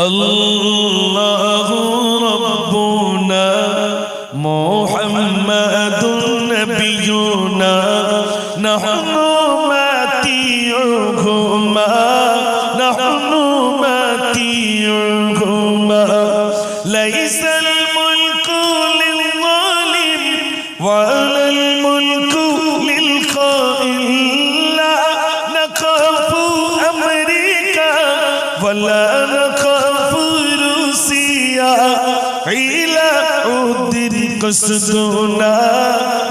الله ربنا محمد نبينا نحن ماتيعهما نحن ماتيعهما ليس الملك للظالم ولا الملك للخائن. لا نخاف أمريكا ولا نخاف روسيا إلى عد قصدنا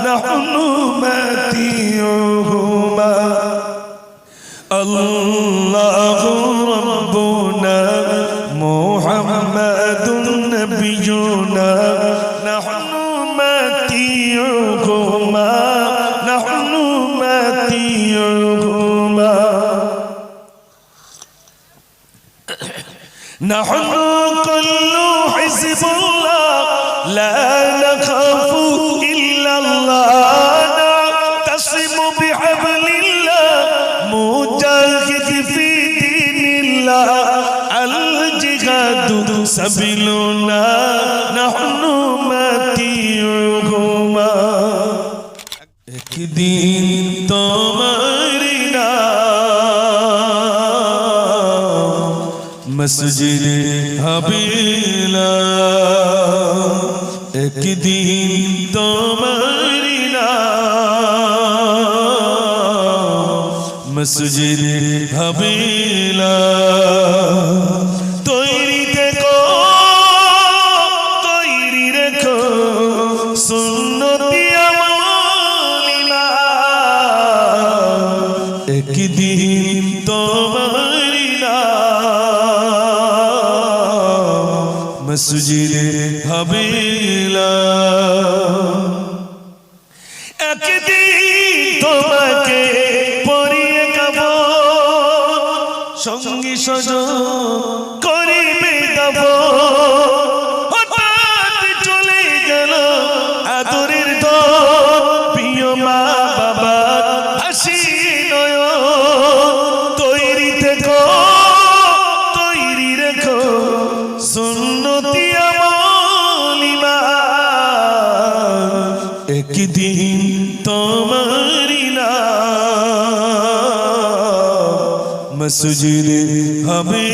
نحن ماتيعهما الله ربنا محمد نبينا نحن ماتيعهما نحن كل حزب الله. لا نخاف إلا الله. نعتصم بحبل الله. مجاهد في دين الله. الجهاد سبيلنا نحن متيعهما. اكدي মসজিদ হবিলা একদিন তোমার মসজিদ হবিলা তৈরি দেখো তৈরি রেখো সুন্নতি একদিন মসজিদ হবিলা। একদিন তোমাকে পরিয়ে গাব সঙ্গী সজ করিবে গাব একদিন তোমারি না মসজিদ হবে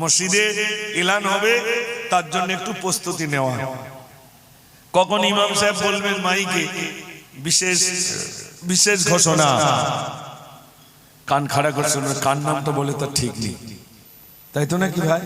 মসজিদে এলান হবে, তার জন্য একটু প্রস্তুতি নেওয়া কখন ইমাম সাহেব বলবেন মাইকে, বিশেষ বিশেষ ঘোষণা। কান খাড়া কার নাম তো বলে তো ঠিক নেই। তাই তো নাকি ভাই?